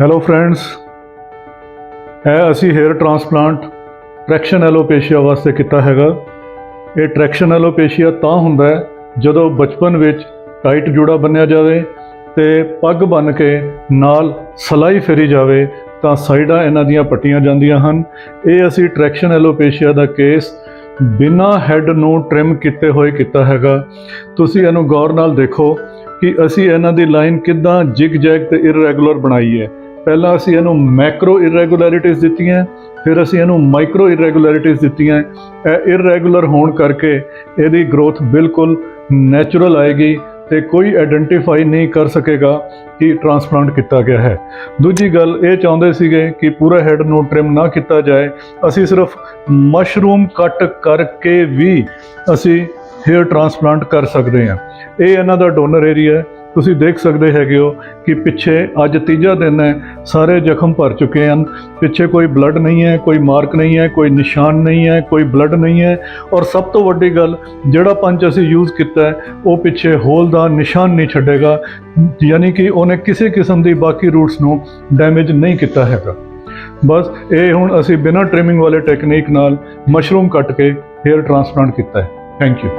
Hello friends ਇਹ ਅਸੀਂ hair transplant traction ਐਲੋਪੇਸ਼ੀਆ ਵਾਸਤੇ ਕੀਤਾ ਹੈਗਾ। ਇਹ ਟ੍ਰੈਕਸ਼ਨ ਐਲੋਪੇਸ਼ੀਆ ਤਾਂ ਹੁੰਦਾ ਹੈ ਜਦੋਂ ਬਚਪਨ ਵਿੱਚ ਟਾਈਟ ਜੋੜਾ ਬੰਨਿਆ ਜਾਵੇ ਤੇ ਪੱਗ ਬੰਨ ਕੇ ਨਾਲ ਸਲਾਈ ਫੇਰੀ ਜਾਵੇ ਤਾਂ ਸਾਈਡਾਂ ਇਹਨਾਂ ਦੀਆਂ ਪੱਟੀਆਂ ਜਾਂਦੀਆਂ ਹਨ। ਇਹ ਅਸੀਂ ਟ੍ਰੈਕਸ਼ਨ ਐਲੋਪੇਸ਼ੀਆ ਦਾ ਕੇਸ ਬਿਨਾਂ ਹੈੱਡ ਨੂੰ ਟ੍ਰਿਮ ਕੀਤੇ ਹੋਏ ਕੀਤਾ ਹੈਗਾ। ਤੁਸੀਂ ਇਹਨੂੰ ਗੌਰ ਨਾਲ ਦੇਖੋ ਕਿ ਅਸੀਂ ਇਹਨਾਂ ਦੀ ਲਾਈਨ ਕਿੱਦਾਂ ਜਿਗ ਜੈਗ ਤੇ ਇਰੈਗੂਲਰ ਬਣਾਈ ਹੈ। ਪਹਿਲਾਂ ਅਸੀਂ ਇਹਨੂੰ ਮੈਕਰੋ ਇਰੈਗੂਲੈਰਿਟੀਜ਼ ਦਿੱਤੀਆਂ, ਫਿਰ ਅਸੀਂ ਇਹਨੂੰ ਮਾਈਕਰੋ ਇਰੈਗੂਲੈਰਿਟੀਜ਼ ਦਿੱਤੀਆਂ। ਇਹ ਇਰੈਗੂਲਰ ਹੋਣ ਕਰਕੇ ਇਹਦੀ ਗਰੋਥ ਬਿਲਕੁਲ ਨੈਚੁਰਲ ਆਏਗੀ ਤੇ ਕੋਈ ਆਇਡੈਂਟੀਫਾਈ ਨਹੀਂ ਕਰ ਸਕੇਗਾ ਕਿ ਟ੍ਰਾਂਸਪਲਾਂਟ ਕੀਤਾ ਗਿਆ ਹੈ। ਦੂਜੀ ਗੱਲ ਇਹ ਚਾਹੁੰਦੇ ਸੀਗੇ ਕਿ ਪੂਰਾ ਹੈਡ ਨੂੰ ਟ੍ਰਿਮ ਨਾ ਕੀਤਾ ਜਾਏ। ਅਸੀਂ ਸਿਰਫ ਮਸ਼ਰੂਮ ਕੱਟ ਕਰਕੇ ਵੀ ਅਸੀਂ ਹੇਅਰ ਟ੍ਰਾਂਸਪਲਾਂਟ ਕਰ ਸਕਦੇ ਹਾਂ। ਇਹ ਇਹਨਾਂ ਦਾ ਡੋਨਰ ਏਰੀਆ ਹੈ। ਤੁਸੀਂ ਦੇਖ ਸਕਦੇ ਹੈਗੇ ਹੋ ਕਿ ਪਿੱਛੇ ਅੱਜ ਤੀਜਾ ਦਿਨ ਹੈ, ਸਾਰੇ ਜ਼ਖਮ ਭਰ ਚੁੱਕੇ ਹਨ। ਪਿੱਛੇ ਕੋਈ ਬਲੱਡ ਨਹੀਂ ਹੈ, ਕੋਈ ਮਾਰਕ ਨਹੀਂ ਹੈ, ਕੋਈ ਨਿਸ਼ਾਨ ਨਹੀਂ ਹੈ, ਕੋਈ ਬਲੱਡ ਨਹੀਂ ਹੈ। ਔਰ ਸਭ ਤੋਂ ਵੱਡੀ ਗੱਲ, ਜਿਹੜਾ ਪੰਚ ਅਸੀਂ ਯੂਜ਼ ਕੀਤਾ ਹੈ, ਉਹ ਪਿੱਛੇ ਹੋਲ ਦਾ ਨਿਸ਼ਾਨ ਨਹੀਂ ਛੱਡੇਗਾ। ਯਾਨੀ ਕਿ ਉਹਨੇ ਕਿਸੇ ਕਿਸਮ ਦੀ ਬਾਕੀ ਰੂਟਸ ਨੂੰ ਡੈਮੇਜ ਨਹੀਂ ਕੀਤਾ ਹੈਗਾ। ਬਸ ਇਹ ਹੁਣ ਅਸੀਂ ਬਿਨਾਂ ਟ੍ਰਿਮਿੰਗ ਵਾਲੇ ਟੈਕਨੀਕ ਨਾਲ ਮਸ਼ਰੂਮ ਕੱਟ ਕੇ ਹੇਅਰ ਟ੍ਰਾਂਸਪਲਾਂਟ ਕੀਤਾ ਹੈ। Thank you